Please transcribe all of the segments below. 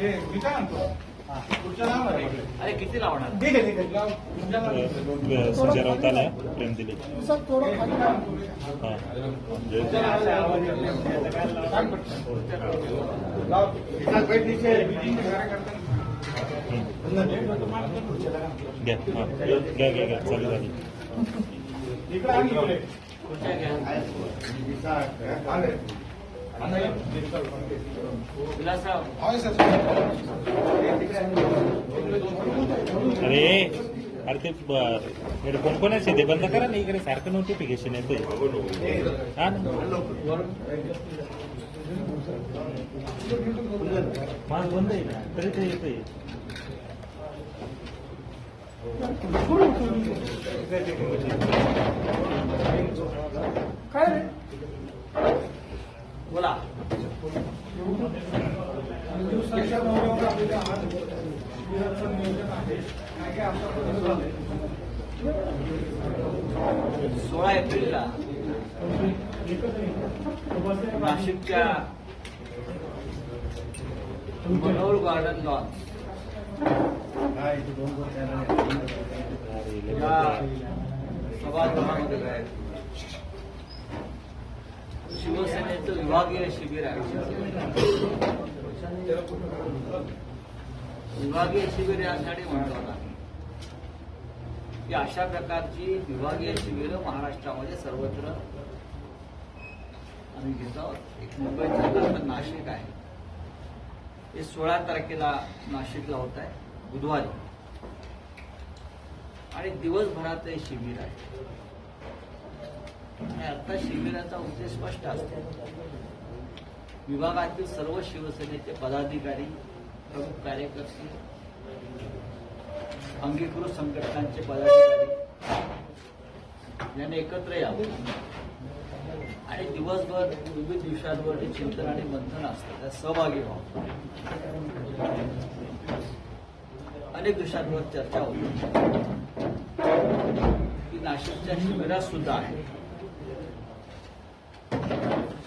ते आहे. अरे किती लावणार? ठीक आहे ठीक आहे. संजय राऊताला प्रेम दिले. हा. घ्या घ्या घ्या घ्या चालू झाली. इकडे अरे अरे ते हेडफोन आहे? ते बंद करा ना इकडे सारखं नोटिफिकेशन येते हा ना. बंद आहे ना तरी ते येतोय. काय रे? बोला दिवसाच्या नवऱ्यावर आपल्याला आज शिबिराचं नियोजन आहे काय काय आतापर्यंत झालंय? सोळा एप्रिलला नाशिकच्या मनोहर गार्डन लॉन या सभागृहामध्ये शिवसेनेचं विभागीय शिबिर आहे विभागीय शिबिर यासाठी म्हणतो की अशा प्रकारची विभागीय शिबिरं महाराष्ट्रामध्ये सर्वत्र आम्ही घेत आहोत. एक मुंबईचं नाशिक आहे. हे सोळा तारखेला नाशिकला होत आहे बुधवारी. आणि दिवसभरात हे शिबिर आहे. आता शिबिराचा उद्देश स्पष्ट असतो. विभागातील सर्व शिवसेनेचे पदाधिकारी प्रमुख कार्यकर्ते अंगीकृत संघटनांचे पदाधिकारी यांनी एकत्र यावं. आणि दिवसभर विविध विषयांवर जे चिंतन आणि मंथन असतं. त्यात सहभागी व्हावं. अनेक विषयांवर चर्चा होती. ती नाशिकच्या शिबिरात सुद्धा आहे.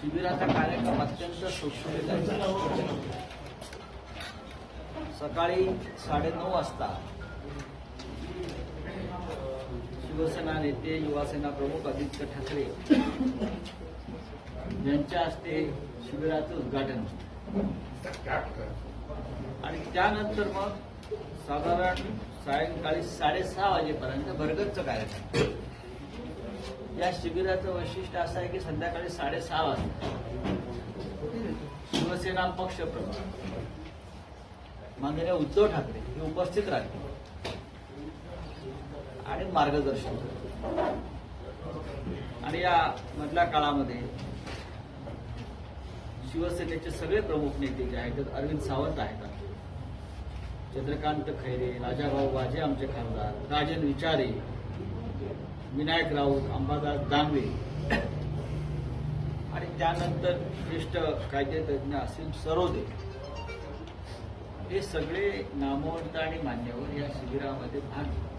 शिबिराचा कार्यक्रम अत्यंत सुटसुटीत आहे सकाळी साडेनऊ वाजता शिवसेना नेते युवासेना प्रमुख आदित्य ठाकरे यांच्या हस्ते शिबिराचं उद्घाटन. आणि त्यानंतर मग साधारण सायंकाळी साडेसहा वाजेपर्यंत भरगतचं कार्यक्रम. या शिबिराचं वैशिष्ट्य असं आहे की संध्याकाळी साडेसहा वाजता. शिवसेना पक्ष प्रमुख माननीय उद्धव ठाकरे हे उपस्थित राहतील आणि मार्गदर्शन आणि या मधल्या काळामध्ये शिवसेनेचे सगळे प्रमुख नेते जे आहेत अरविंद सावंत आहेत. चंद्रकांत खैरे राजाभाऊ वाजे आमचे खासदार राजन विचारे विनायक राऊत अंबादास दानवे. आणि त्यानंतर ज्येष्ठ कायदेतज्ञ असीम सरोदे. हे सगळे नामवंत आणि मान्यवर या शिबिरामध्ये भाग घेतात.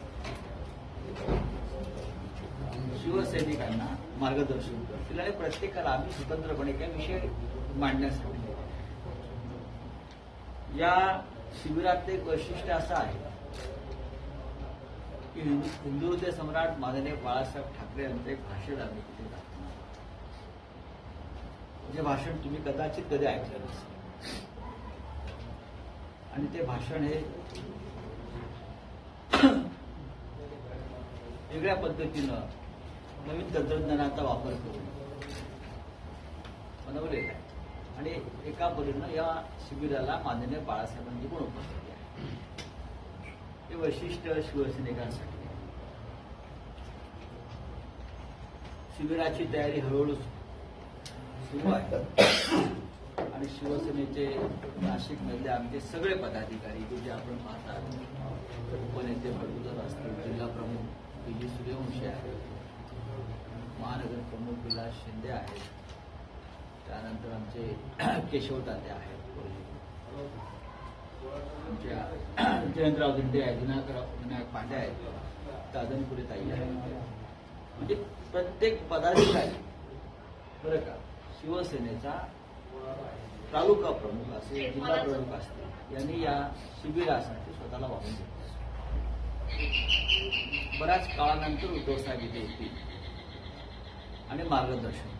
शिवसैनिकांना मार्गदर्शन करतील आणि प्रत्येकाला आम्ही स्वतंत्रपणे काही विषय मांडण्यासाठी. या शिबिरातलं एक वैशिष्ट्य असं आहे की हिंदू हिंदू हृदय सम्राट माननीय बाळासाहेब ठाकरे यांचं एक भाषण आम्ही तिथे जे भाषण तुम्ही कदाचित कधी ऐकलं नसेल. आणि ते भाषण हे वेगळ्या पद्धतीनं नवीन तंत्रज्ञानाचा वापर करून बनवलेला आहे. आणि एका परीनं या शिबिराला माननीय बाळासाहेबांची पण उपस्थित हे वैशिष्ट्य शिवसैनिकांसाठी. शिबिराची तयारी हळूहळू सुरू आहे. आणि शिवसेनेचे नाशिकमधले आमचे सगळे पदाधिकारी जे जे आपण पाहतात उपनेते बडगुजर असतील जिल्हा प्रमुख विजय सूर्यवंशी आहेत महानगर प्रमुख विलास शिंदे आहेत त्यानंतर आमचे केशव आहेत. आमच्या जयंतराव दिंडे आहेत विनायकराव विनायक पांडे आहेत दादनपुरे ताई आहेत. म्हणजे प्रत्येक पदाधिकारी बरं का शिवसेनेचा तालुका प्रमुख असेल जिल्हा प्रमुख असतील. यांनी या शिबिरासाठी स्वतःला वाहून घेतलं बऱ्याच काळानंतर उद्धव साहेब इथे येतील आणि मार्गदर्शन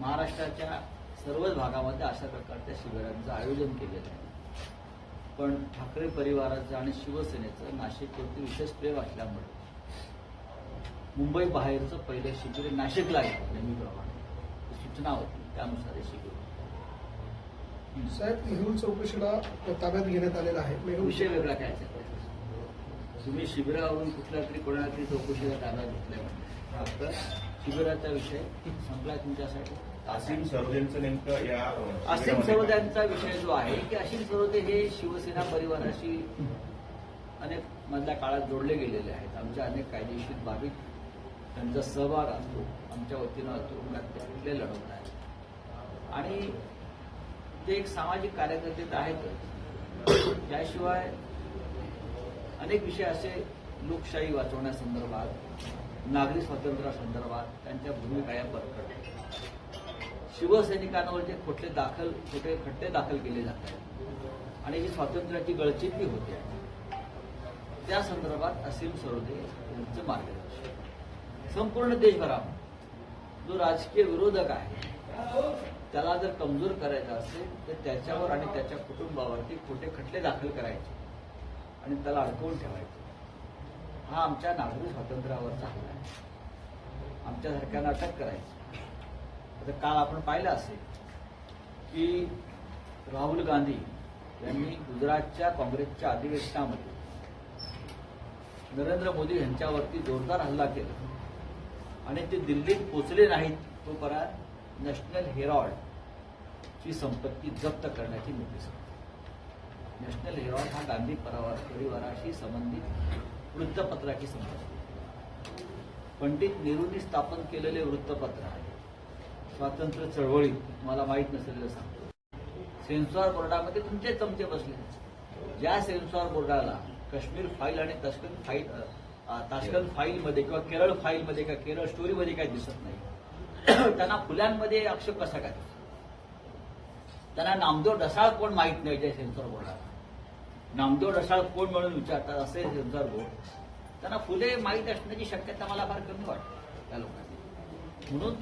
महाराष्ट्राच्या सर्वच भागामध्ये अशा प्रकारच्या शिबिरांचं आयोजन केलेलं आहे. पण ठाकरे परिवाराचं आणि शिवसेनेचं नाशिकवरती विशेष प्रेम असल्यामुळे. मुंबई बाहेरचं पहिलं शिबिर नाशिकला आहे नेहमीप्रमाणे. सूचना होती त्यानुसार हे शिबिर. साहेब मेहुल चौकशीला ताब्यात घेण्यात आलेला आहे. मेहुल विषय वेगळा काय? तुम्ही शिबिरावरून कुठल्या तरी कोणाला तरी चौकशीला ताब्यात घेतलाय फक्त शिबिराचा विषय संपलाय तुमच्यासाठी? असीम सरोदेंचं नेमकं या असीम सरोद्यांचा विषय जो आहे की असीम सरोदे हे शिवसेना परिवाराशी अनेक मधल्या काळात जोडले गेलेले आहेत. आमच्या अनेक कायदेशीर बाबीत त्यांचा सहभाग असतो आमच्या वतीनं तुरुंगात ते कुठले लढवत आहेत. आणि ते एक सामाजिक कार्यकर्ते तर आहेतच त्याशिवाय अनेक विषय असे लोकशाही वाचवण्यासंदर्भात नागरी स्वातंत्र्यासंदर्भात त्यांच्या भूमिका या आहेत. शिवसैनिकांवर जे दाखल खोटे खट्टे दाखल केले जात आहेत. आणि जी स्वातंत्र्याची गळचिपी होते. आहे, त्या संदर्भात असीम सरोदे यांचं मार्गदर्शन. संपूर्ण देशभरात जो राजकीय विरोधक आहे त्याला जर कमजोर करायचा असेल तर त्याच्यावर आणि त्याच्या कुटुंबावरती खोटे खटले दाखल करायचे आणि त्याला अडकवून ठेवायचे. हा आमच्या नागरी स्वातंत्र्यावरचा हल्ला आहे. आमच्यासारख्यांना अटक करायची. तर काल आपण पाहिलं असेल की राहुल गांधी यांनी गुजरातच्या काँग्रेसच्या अधिवेशनामध्ये नरेंद्र मोदी यांच्यावरती जोरदार हल्ला केला. आणि ते दिल्लीत पोचले नाहीत तोपर्यंत नॅशनल हेरॉल्ड ची संपत्ती जप्त करण्याची नोटीस नॅशनल हेरॉल्ड हा गांधी परिवार परिवाराशी संबंधित वृत्तपत्राची संपत्ती. पंडित नेहरूंनी स्थापन केलेले वृत्तपत्र आहे. स्वातंत्र्य चळवळीत तुम्हाला माहीत नसेल सांगतो. सेन्सॉर बोर्डामध्ये तुमचे चमचे बसले. ज्या सेन्सॉर बोर्डाला काश्मीर फाईल आणि तस्कन फाईल अ, फाईलमध्ये किंवा केरळ फाईलमध्ये किंवा केरळ स्टोरीमध्ये काही दिसत नाही. त्यांना फुल्यांमध्ये आक्षेप कसा काय? त्यांना नामदेव ढसाळ कोण माहीत नाही त्या सेन्सॉर बोर्डाला. नामदेव ढसाळ कोण म्हणून विचारतात असे सेन्सॉर बोर्ड. त्यांना फुले माहीत असण्याची शक्यता मला फार कमी वाटते त्या लोकांनी. म्हणून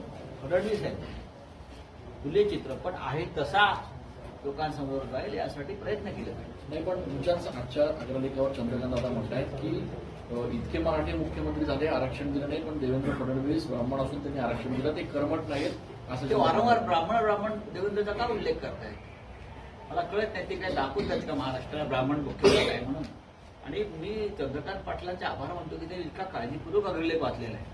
फडणवीस आहेत फुले चित्रपट आहे तसा लोकांसमोर जाईल यासाठी प्रयत्न केले पाहिजे. नाही पण तुमच्याच आजच्या अग्रलेखावर चंद्रकांत दादा म्हणतायत की इतके मराठी मुख्यमंत्री झाले आरक्षण दिलं नाही पण देवेंद्र फडणवीस ब्राह्मण असून त्यांनी आरक्षण दिलं ते कर्मट नाहीत असं ते वारंवार ब्राह्मण ब्राह्मण देवेंद्रचा का उल्लेख करतायत? मला कळत नाही ते काय दाखवून त्यात का महाराष्ट्राला ब्राह्मण मुख्यमंत्री आहे म्हणून? आणि मी चंद्रकांत पाटलांचे आभार मानतो की ते इतका काळजीपूर्वक अग्रलेख वाचलेला आहे.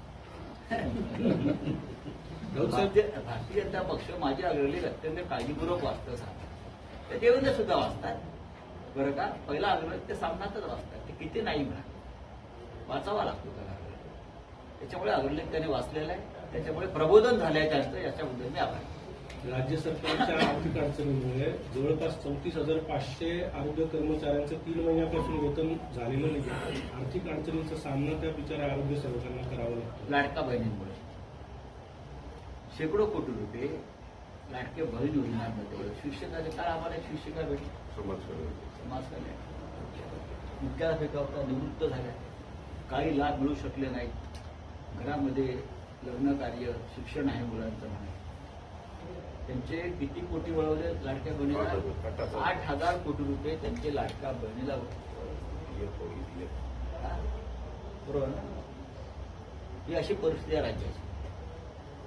भारतीय भारतीय जनता पक्ष माझे अग्रलेख अत्यंत काळजीपूर्वक वाचतं सांगतात ते देवेंद्र सुद्धा वाचतात. बरं का? पहिला अग्रलेख ते सामनातच वाचतात. ते किती नाही म्हणा. वाचावा लागतो त्याला अग्रलेख त्याच्यामुळे अग्रलेख त्याने वाचलेला आहे. त्याच्यामुळे प्रबोधन झालंय त्यांचं याच्याबद्दल मी आभार राज्य सरकारच्या आर्थिक अडचणीमुळे जवळपास चौतीस हजार पाचशे आरोग्य कर्मचाऱ्यांचं तीन महिन्यापासून वेतन झालेलं नाही आर्थिक अडचणीचा सामना त्या बिचाऱ्या आरोग्य सेवकांना करावा लागतो. लाडका बहिणींमुळे. शेकडो कोटी रुपये लाडके बहीण योजनांमध्ये. शिक्षकाचे काळ आम्हाला शिक्षिका भेटली? समाज कल्याण. मुख्याध्यापिका होता निवृत्त झाल्या. काही लाभ मिळू शकले नाहीत. घरामध्ये लग्न कार्य शिक्षण आहे मुलांचं म्हणून त्यांचे किती कोटी वळवले? लाडक्या बहिणीला आठ हजार कोटी रुपये त्यांचे लाडक्या बहिणीला. हा? बरोबर ना? ही अशी परिस्थिती आहे राज्याची.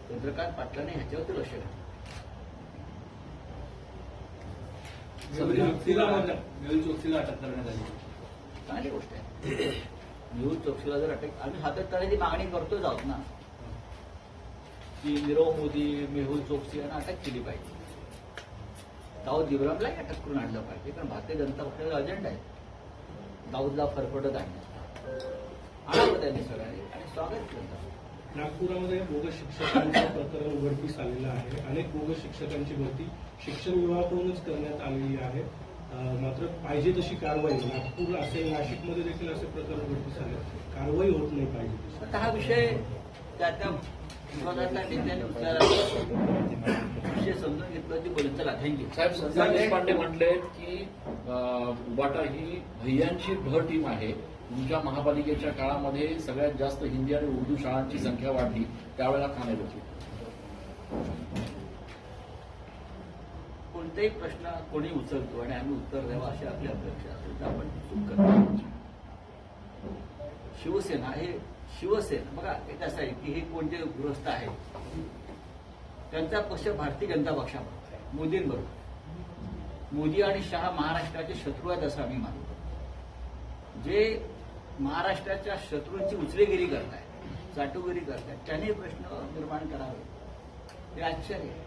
चंद्रकांत पाटलांने ह्याच्यावरती लक्ष घातलं. तिला म्हणतात, चांगली गोष्ट आहे. न्यूज चौकशीला जर अटक आम्ही सातत्याने मागणी करतोच आहोत ना. की नीरव मोदी मेहुल चोक्सी यांना अटक केली पाहिजे. दाऊद इब्राहिमलाही अटक करून आणलं पाहिजे कारण भारतीय जनता पक्षाचा अजेंडा आहे. दाऊदला फरफटत आणण्याचा. आणावं त्यांनी सगळ्यांनी आणि स्वागत केलं. नागपुरामध्ये बोगस शिक्षकांचं प्रकरण उघडकीस आलेलं आहे. अनेक बोगस शिक्षकांची भरती शिक्षण विभागाकडूनच करण्यात आलेली आहे. मात्र पाहिजे तशी कारवाई नागपूर असेल नाशिकमध्ये देखील असे प्रकार उघडकीस आले. कारवाई होत नाही पाहिजे. हा विषय त्या त्या विरोधासाठी त्यांनी उचलायला विषय समजून घेतलं ती बोलत चला थँक्यू साहेब संजय देशपांडे म्हटले की उबाटा ही भैयांची भ टीम आहे. तुमच्या महापालिकेच्या काळामध्ये सगळ्यात जास्त हिंदी आणि उर्दू शाळांची संख्या वाढली. त्यावेळेला खाणे होती कोणताही प्रश्न कोणी उचलतो आणि आम्ही उत्तर द्यावं अशी आपली अपेक्षा असेल तर आपण चूक करतो. शिवसेना हे शिवसेना. बघा एक असं आहे की हे कोणते गृहस्थ आहेत त्यांचा पक्ष भारतीय जनता पक्षाबरोबर आहे. मोदींबरोबर. मोदी आणि शहा महाराष्ट्राचे शत्रू आहेत असं आम्ही मानतो. जे महाराष्ट्राच्या शत्रूंची उचलेगिरी करतायत चाटुगिरी करतायत त्याने प्रश्न निर्माण करावे. हे आश्चर्य आहे.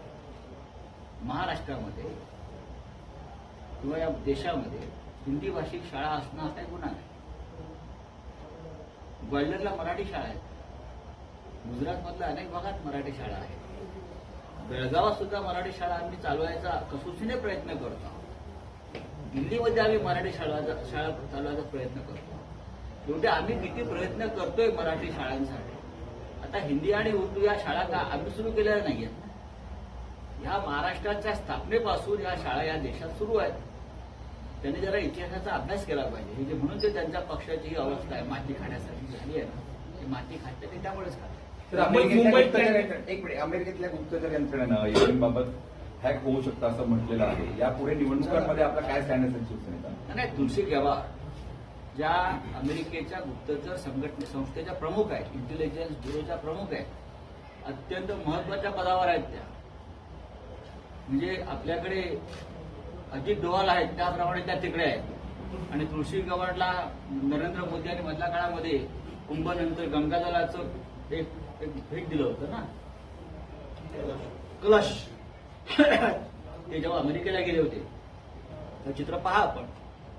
महाराष्ट्रामध्ये किंवा या देशामध्ये हिंदी भाषिक शाळा असणं हा काही गुन्हा नाही. ग्वाल्हेरला मराठी शाळा आहेत गुजरातमधल्या अनेक भागात मराठी शाळा आहेत बेळगावात सुद्धा मराठी शाळा आम्ही चालवायचा कसोशीने प्रयत्न करतो. दिल्लीमध्ये आम्ही मराठी शाळा शाळा चालवायचा प्रयत्न करतो. शेवटी आम्ही किती प्रयत्न करतोय मराठी शाळांसाठी. आता हिंदी आणि उर्दू या शाळा का आम्ही सुरू केलेल्या नाही आहेत ह्या महाराष्ट्राच्या स्थापनेपासून या शाळा या देशात सुरू आहेत. त्यांनी जरा इतिहासाचा अभ्यास केला पाहिजे. हे जे म्हणून ते त्यांच्या पक्षाची ही अवस्था आहे माती खाण्यासारखी झाली आहे ना ती माती खाते ते त्यामुळेच खाते तर अमेरिकेतल्या एक मिनिट अमेरिकेतल्या गुप्तचर यंत्रणेनं ईव्हीएमबाबत हॅक होऊ शकतं असं म्हटलेलं आहे. यापुढे निवडणुकांमध्ये आपला काय स्टँड असेल शिवसेनेचा? नाही तुलसी गेवार ज्या अमेरिकेच्या गुप्तचर संघटने संस्थेच्या प्रमुख आहेत इंटेलिजन्स ब्युरोच्या प्रमुख आहेत अत्यंत महत्त्वाच्या पदावर आहेत त्या. म्हणजे आपल्याकडे अजित डोवाल आहेत त्याप्रमाणे त्या तिकडे आहेत. आणि तुळशी गवाडला नरेंद्र मोदी यांनी मधल्या काळामध्ये कुंभनंतर गंगाजलाचं एक एक भेट दिलं होतं ना? कलश. ते जेव्हा अमेरिकेला गेले होते. तर चित्र पहा आपण.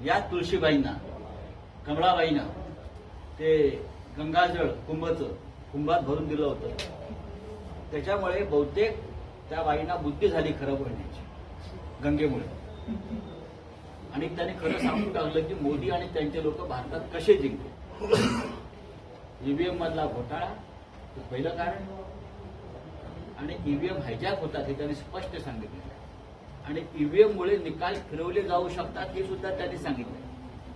या तुळशीबाईंना कमळाबाईंना ते गंगाजळ कुंभचं कुंभात भरून दिलं होतं. त्याच्यामुळे बहुतेक त्या बाईंना बुद्धी झाली खरं बोलण्याची गंगेमुळे. आणि त्याने खरं सांगून टाकलं की मोदी आणि त्यांचे लोक भारतात कसे जिंकले? ईव्हीएम मधला घोटाळा हे पहिलं कारण. आणि ईव्हीएम हायजॅक होतात हे त्यांनी स्पष्ट सांगितलं. आणि ईव्हीएम मुळे निकाल फिरवले जाऊ शकतात हे सुद्धा त्यांनी सांगितलं.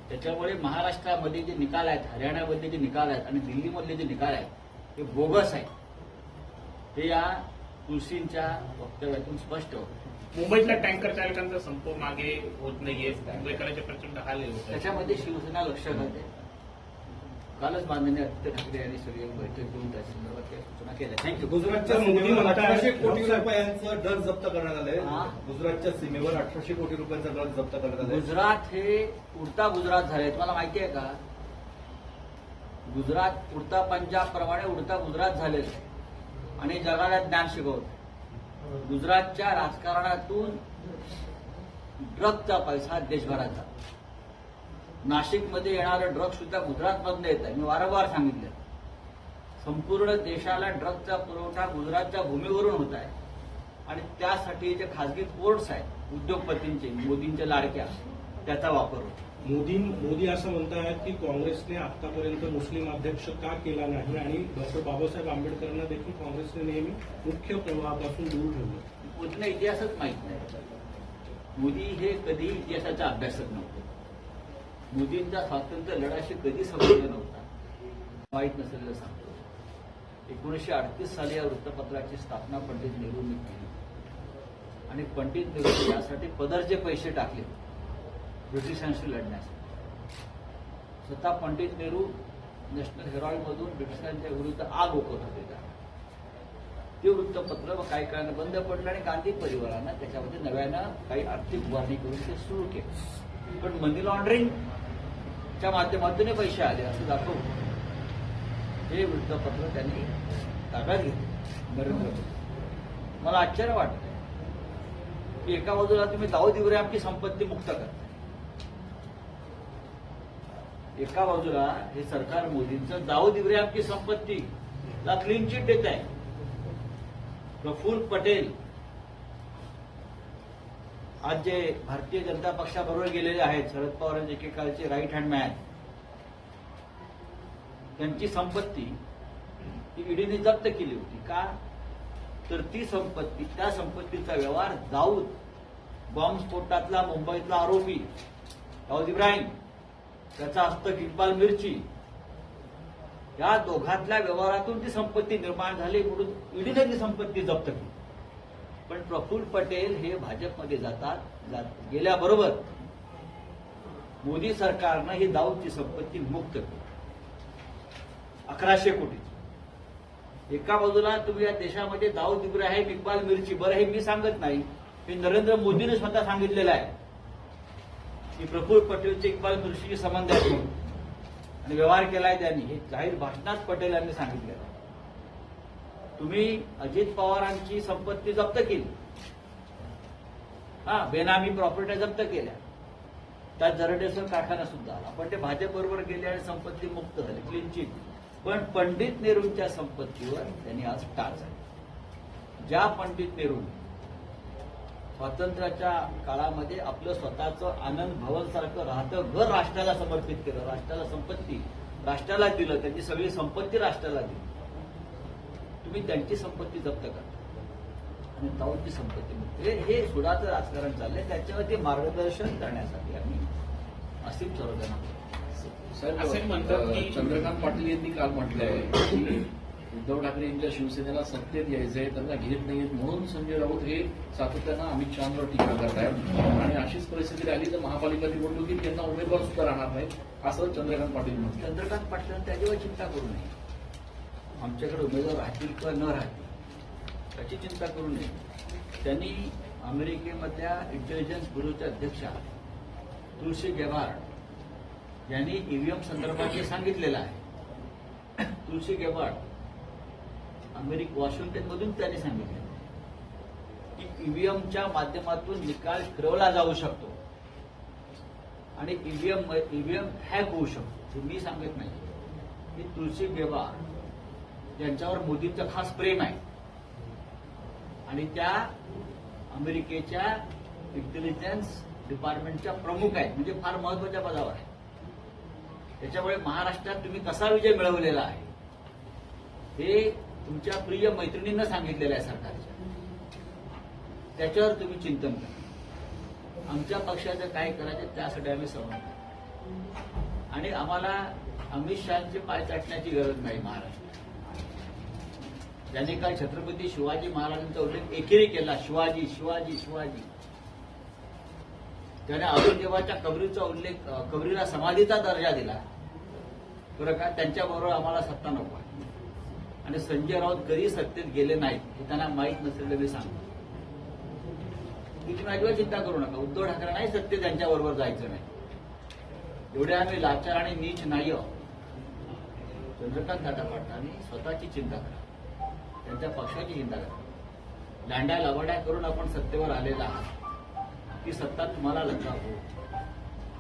त्याच्यामुळे महाराष्ट्रामध्ये जे निकाल आहेत हरियाणामधले जे निकाल आहेत आणि दिल्लीमधले जे निकाल आहेत ते बोगस आहेत. हे या तुलसींच्या वक्तव्यातून स्पष्ट होतं. मुंबईतल्या टँकर चालकांचा संप मागे होत नाहीये. मुंबईकरांचे प्रचंड हाल त्याच्यामध्ये शिवसेना लक्ष घालते कालच माननीय आदित्य ठाकरे यांनी सगळी बैठक घेऊन त्या संदर्भात काही सूचना केल्या. थँक्यू गुजरातच्या मोदी सीमेवर अठराशे की कोटी रुपयांचं ड्रग जप्त करण्यात आलंय. हा? गुजरातच्या सीमेवर अठराशे कोटी रुपयांचा ड्रग जप्त करण्यात आलाय. गुजरात हे उडता गुजरात झाले तुम्हाला माहिती आहे का? गुजरात उडता पंजाब प्रमाणे उडता गुजरात झाले आणि जगाला ज्ञान शिकवत. गुजरातच्या राजकारणातून ड्रगचा पैसा देशभरात जातो नाशिकमध्ये येणारं ड्रग सुद्धा गुजरातमधनं येत आहे मी वारंवार सांगितलं संपूर्ण देशाला ड्रगचा पुरवठा गुजरातच्या भूमीवरून होत आहे आणि त्यासाठी जे खासगी पोर्ट्स आहेत उद्योगपतींचे मोदींच्या लाडक्या त्याचा वापर होतो मोदी मोदी असं म्हणतायत की काँग्रेसने आतापर्यंत मुस्लिम अध्यक्ष का केला नाही? आणि डॉक्टर बाबासाहेब आंबेडकरांना देखील काँग्रेसने नेहमी मुख्य प्रवाहापासून दूर ठेवलं. मोदींना इतिहासच माहीत नाही. मोदी हे कधी इतिहासाचा अभ्यासक नव्हते. मोदींचा स्वातंत्र्य लढाशी कधी संबंध नव्हता. माहीत नसलेलं सांगतो. एकोणीसशे अडतीस साली या वृत्तपत्राची स्थापना पंडित नेहरूंनी केली. आणि पंडित नेहरू यासाठी पदरचे पैसे टाकले ब्रिटिशांशी लढण्यासाठी. स्वतः पंडित नेहरू नॅशनल हेरॉल्डमधून ब्रिटिशांच्या विरुद्ध आग ओकत होते. त्या ते वृत्तपत्र काही काळानं बंद पडलं आणि गांधी परिवारानं त्याच्यामध्ये नव्यानं काही आर्थिक उभारणी करून ते सुरू केलं. पण मनी लॉन्ड्रिंगच्या माध्यमातून पैसे आले असं दाखवून हे वृत्तपत्र त्यांनी ताब्यात घेतलं. नरेंद्र मोदी. मला आश्चर्य वाटतं की एका बाजूला तुम्ही दाऊद इब्राहिमची संपत्ती मुक्त करा एका बाजूला हे सरकार मोदींचं दाऊद इब्राहिमची संपत्तीला क्लीन चिट देत आहे. प्रफुल्ल पटेल आज जे भारतीय जनता पक्षाबरोबर गेलेले आहेत शरद पवार एकेकाळचे राईट हँड मॅन त्यांची संपत्ती ती ईडीने जप्त केली होती. का? तर ती संपत्ती त्या संपत्तीचा व्यवहार दाऊद बॉम्बस्फोटातला मुंबईतला आरोपी दाऊद इब्राहिम त्याचं असतं इक्बाल मिरची. या दोघातल्या व्यवहारातून ती संपत्ती निर्माण झाली म्हणून ईडीने ती संपत्ती जप्त केली. पण प्रफुल्ल पटेल हे भाजपमध्ये जातात जात- गेल्याबरोबर मोदी सरकारनं ही दाऊदची संपत्ती मुक्त केली. अकराशे कोटीची. एका बाजूला तुम्ही या देशामध्ये दाऊद इब्राहिम इक्बाल मिरची बरं हे मी सांगत नाही. हे नरेंद्र मोदीने स्वतः सांगितलेलं आहे. की प्रफुल्ल पटेलचे इक्बाल मिरशीशी संबंध आहे. आणि व्यवहार केलाय त्यांनी. हे जाहीर भाषणात पटेल यांनी सांगितलेलं आहे. तुम्ही अजित पवारांची संपत्ती जप्त केली. हा बेनामी प्रॉपर्टी जप्त केल्या. त्यात जरडेश्वर कारखाना सुद्धा आला. पण ते भाजप बरोबर गेले आणि संपत्ती मुक्त झाली क्लीन चिट पण पंडित नेहरूंच्या संपत्तीवर त्यांनी आज टाच आहे ज्या पंडित नेहरूंनी स्वातंत्र्याच्या काळामध्ये आपलं स्वतःचं आनंद भवन सारखं राहतं घर राष्ट्राला समर्पित केलं राष्ट्राला संपत्ती राष्ट्राला दिलं त्यांची सगळी संपत्ती राष्ट्राला दिली तुम्ही त्यांची संपत्ती जप्त करता आणि दाऊदची संपत्ती मुक्त. हे सुडाचं राजकारण चाललंय त्याच्यावरती मार्गदर्शन करण्यासाठी आम्ही असीम सर्वजण असे म्हणतात की- चंद्रकांत पाटील यांनी काल म्हटलंय की उद्धव ठाकरे यांच्या शिवसेनेला सत्तेत यायचंय त्यांना घेत नाहीयेत. म्हणून संजय राऊत हे सातत्यानं अमित शहावर टीका करतायत. आणि अशीच परिस्थिती राहिली तर महापालिका निवडणुकीत त्यांना उमेदवार सुद्धा राहणार नाहीत असं चंद्रकांत पाटील म्हणतात. चंद्रकांत पाटील त्याच्यावर चिंता करू नये. आमच्याकडे उमेदवार राहतील किंवा न राहतील त्याची चिंता करू नये. त्यांनी अमेरिकेमधल्या इंटेलिजन्स ब्युरोच्या अध्यक्षा तुळशी गेबार्ड यांनी ईव्हीएम संदर्भात सांगितलेलं आहे तुळशी गेबार्ड अमेरिक वॉशिंग्टनमधून त्यांनी सांगितलं. की ईव्हीएमच्या माध्यमातून निकाल फिरवला जाऊ शकतो. आणि ईव्हीएम ईव्हीएम हॅक होऊ शकतो. हे मी सांगत नाही. की तुळशी गेवा यांच्यावर मोदींचं खास प्रेम आहे. आणि त्या अमेरिकेच्या इंटेलिजन्स डिपार्टमेंटच्या प्रमुख आहेत. म्हणजे फार महत्त्वाच्या पदावर आहेत. त्याच्यामुळे महाराष्ट्रात तुम्ही कसा विजय मिळवलेला आहे? हे तुमच्या प्रिय मैत्रिणींना सांगितलेलं आहे सरकारच्या त्याच्यावर तुम्ही चिंतन करा. आमच्या पक्षाचं काय करायचं त्यासाठी आम्ही सहमत आणि आम्हाला अमित शहाचे पाय चाटण्याची गरज नाही महाराष्ट्रात. ज्यांनी काल छत्रपती शिवाजी महाराजांचा उल्लेख एकेरी केला शिवाजी शिवाजी शिवाजी. त्याने औरंगजेबाच्या कबरीचा उल्लेख कबरीला समाधीचा दर्जा दिला. बरं का? त्यांच्याबरोबर आम्हाला सत्ता नको आणि संजय राऊत कधी सत्तेत गेले नाहीत हे त्यांना माहीत नसलेलं मी सांगतो. की तुम्ही अजिबात चिंता करू नका. उद्धव ठाकरे नाही सत्य त्यांच्याबरोबर जायचं नाही. एवढे आम्ही लाचार आणि नीच नाही आहोत. चंद्रकांत दादा पाटलांनी स्वतःची चिंता करा. त्यांच्या पक्षाची चिंता करा. लांड्या लवाड्या करून आपण सत्तेवर आलेला आहात. ती सत्ता तुम्हाला लक्षात हो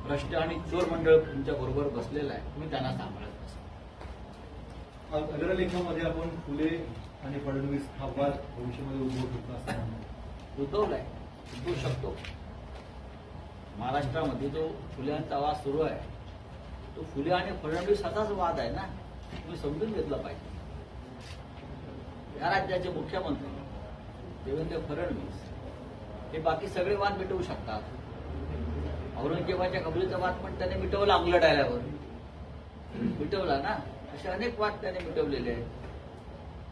भ्रष्ट आणि चोर मंडळ तुमच्या बरोबर बसलेलं आहे. तुम्ही त्यांना सांभाळा. बसा अग्रलेखामध्ये आपण फुले आणि फडणवीस हा वाद भविष्यामध्ये उद्भवू शकतो असं उद्भवलाय. उद्भवू शकतो. महाराष्ट्रामध्ये जो फुल्यांचा वाद सुरू आहे तो फुले आणि फडणवीस हाच वाद आहे ना? तुम्ही समजून घेतला पाहिजे. या राज्याचे मुख्यमंत्री देवेंद्र फडणवीस हे बाकी सगळे वाद मिटवू शकतात. औरंगजेबाच्या कबरीचा वाद पण त्याने मिटवला अंगलट आल्यावर मिटवला ना? असे अनेक वाद त्याने मिटवलेले आहेत.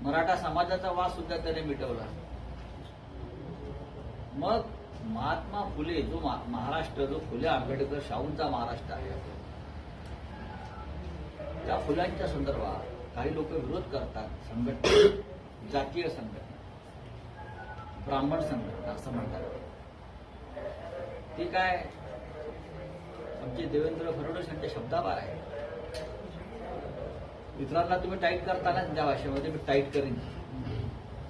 मराठा समाजाचा वाद सुद्धा त्याने मिटवला. मग महात्मा फुले जो महाराष्ट्र जो फुले आंबेडकर शाहूंचा महाराष्ट्र आहे. त्या फुलांच्या संदर्भात काही लोक विरोध करतात. संघटना जातीय संघटना ब्राह्मण संघटना असं म्हणतात. ते काय? आमचे देवेंद्र फडणवीस यांच्या शब्दावर आहे मित्रांना तुम्ही टाईट करताना त्या भाषेमध्ये मी टाईट करीन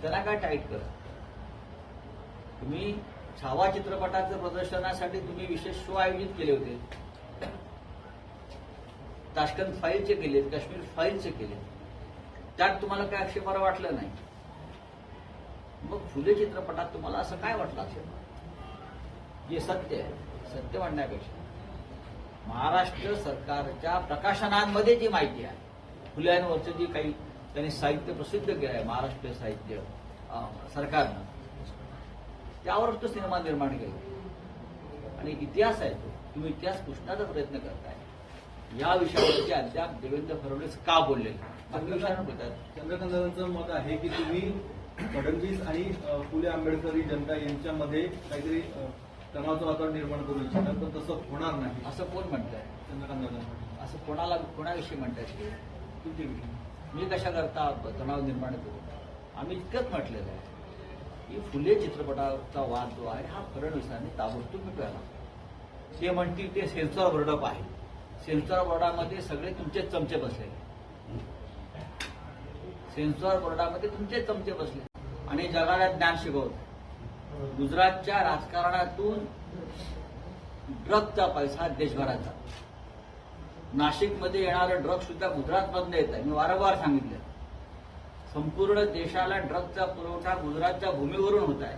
त्यांना काय टाईट करा? तुम्ही छावा चित्रपटाचं प्रदर्शनासाठी तुम्ही विशेष शो आयोजित केले होते. ताशकंद फाईलचे केले काश्मीर फाईलचे केले त्यात तुम्हाला काय आक्षेपार वाटलं नाही? मग फुले चित्रपटात तुम्हाला असं काय वाटलं असेल हे सत्य आहे सत्य म्हणण्यापेक्षा महाराष्ट्र सरकारच्या प्रकाशनांमध्ये जी माहिती आहे फुल्यांवरचं जी काही त्यांनी साहित्य प्रसिद्ध केलं आहे महाराष्ट्र साहित्य सरकारनं त्यावरच तो सिनेमा निर्माण केला. आणि इतिहास आहे तो. तुम्ही इतिहास पुसण्याचा प्रयत्न करताय. या विषयावरती अद्याप देवेंद्र फडणवीस का बोलले चंद्रकांतांचं मत आहे की तुम्ही फडणवीस आणि फुले आंबेडकरी जनता यांच्यामध्ये काहीतरी तणावाचं वातावरण निर्माण करू इच्छितात पण तसं होणार नाही. असं कोण म्हणतंय? चंद्रकांत असं कोणाला कोणाविषयी म्हणतात मी कशा करता तणाव निर्माण करू? आम्ही इतकंच म्हटलेलं आहे की फुले चित्रपटाचा वाद जो आहे हा फडणवीसांनी ताबडतोब मिटवायला ते म्हणतील ते सेन्सॉर बोर्डअप आहे. सेन्सॉर बोर्डामध्ये सगळे तुमचेच चमचे बसले. सेन्सॉर बोर्डामध्ये तुमचेच चमचे बसले. आणि जगाला ज्ञान शिकवत. गुजरातच्या राजकारणातून ड्रगचा पैसा देशभरात जातो. नाशिकमध्ये येणारं ड्रग सुद्धा गुजरातमधनं येत आहे मी वारंवार सांगितलं संपूर्ण देशाला ड्रगचा पुरवठा गुजरातच्या भूमीवरून होत आहे.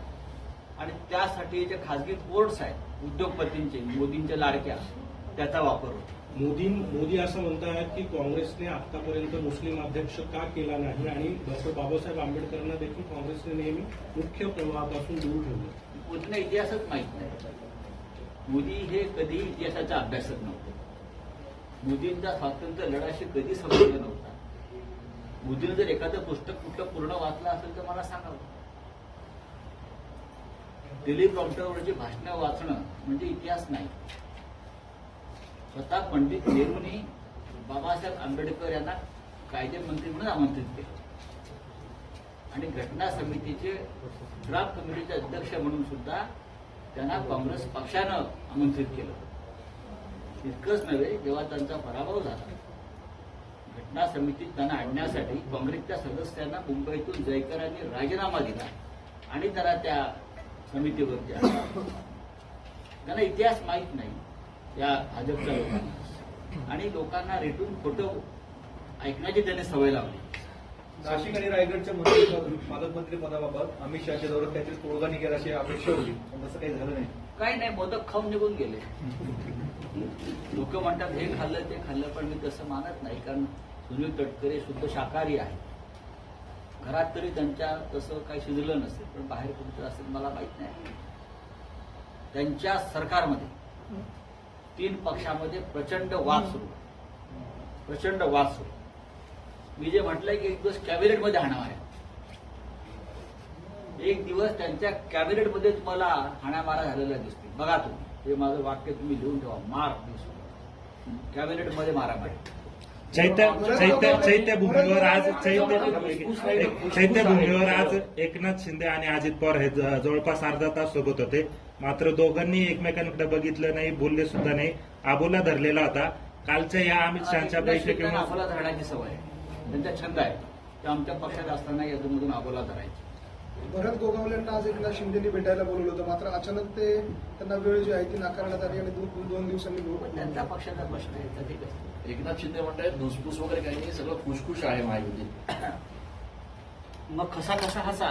आणि त्यासाठी जे खासगी पोर्ट्स आहेत उद्योगपतींचे मोदींच्या लाडक्या त्याचा वापर होतो. मोदी मोदी असं म्हणतात की काँग्रेसने आतापर्यंत मुस्लिम अध्यक्ष का केला नाही आणि डॉक्टर बाबासाहेब आंबेडकरांना देखील काँग्रेसने नेहमी मुख्य प्रवाहापासून दूर ठेवलं. मोदींना इतिहासच माहीत नाही. मोदी हे कधीही इतिहासाचा अभ्यासक नव्हते. मोदींचा स्वातंत्र्य लढाशी कधी संबंध नव्हता. मोदीनं जर एखादं पुस्तक कुठलं पूर्ण वाचलं असेल तर मला सांगावं दिलीप प्रॉम्प्टरवरची भाषणं वाचणं म्हणजे इतिहास नाही. स्वतः पंडित नेहरूंनी बाबासाहेब आंबेडकर यांना कायदेमंत्री म्हणून आमंत्रित केलं. आणि घटना समितीचे ड्राफ्ट कमिटीचे अध्यक्ष म्हणून सुद्धा त्यांना काँग्रेस पक्षानं आमंत्रित केलं. इतकंच नव्हे जेव्हा त्यांचा पराभव झाला घटना समितीत त्यांना आणण्यासाठी काँग्रेसच्या सदस्यांना मुंबईतून जयकर यांनी राजीनामा दिला आणि त्यांना त्या समितीवरती. त्यांना इतिहास माहीत नाही या भाजपच्या लोकांना. आणि लोकांना रेटून खोटं ऐकण्याची त्यांनी सवय लावली. नाशिक आणि रायगडच्या मंत्री पालकमंत्री पदाबाबत अमित शहाच्या दौऱ्यात काहीतरी तोडगा निघेल अशी अपेक्षा होती. पण तसं काही झालं नाही. काही नाही मोदक खाऊन निघून गेले. लोक म्हणतात हे खाल्लं ते खाल्लं. पण मी तसं मानत नाही कारण सुनील तटकरे शुद्ध शाकाहारी आहे. घरात तरी त्यांच्या तसं काही शिजलं नसेल पण बाहेर कुठं असेल मला माहीत नाही. त्यांच्या सरकारमध्ये तीन पक्षामध्ये प्रचंड वाद सुरू. प्रचंड वाद सुरू. मी जे म्हटलंय की एक दिवस कॅबिनेटमध्ये हाणावं आहे. एक दिवस त्यांच्या कॅबिनेटमध्ये तुम्हाला हाणामारा झालेला दिसतील बघा तुम्ही. हे माझं वाक्य तुम्ही लिहून ठेवा. मार कॅबिनेटमध्ये मारामारी चैत्य चैत्य चैत्यभूमीवर आज चैत्य चैत्यभूमीवर आज एकनाथ शिंदे आणि अजित पवार हे जवळपास अर्धा तास सोबत होते. मात्र दोघांनी एकमेकांकडे बघितलं नाही बोलले सुद्धा नाही. आबोला धरलेला होता. कालच्या या अमित शहाच्या बैठकीवर अबोला धरण्याची सवय आहे. त्यांचा छंद आहे ते आमच्या पक्षात असताना यादूमधून अबोला धरायचे. भरत गोगावलेंना आज एकनाथ शिंदेनी भेटायला बोलवलं होतं मात्र अचानक ते त्यांना वेळ जी आहे ती नाकारण्यात आली आणि दोन दोन दिवसांनी त्यांचा पक्षाचा प्रश्न आहे एकनाथ शिंदे म्हणतायत धुसफूस वगैरे काही नाही सगळं खुशखुश आहे माहिती मग खसा खसा हसा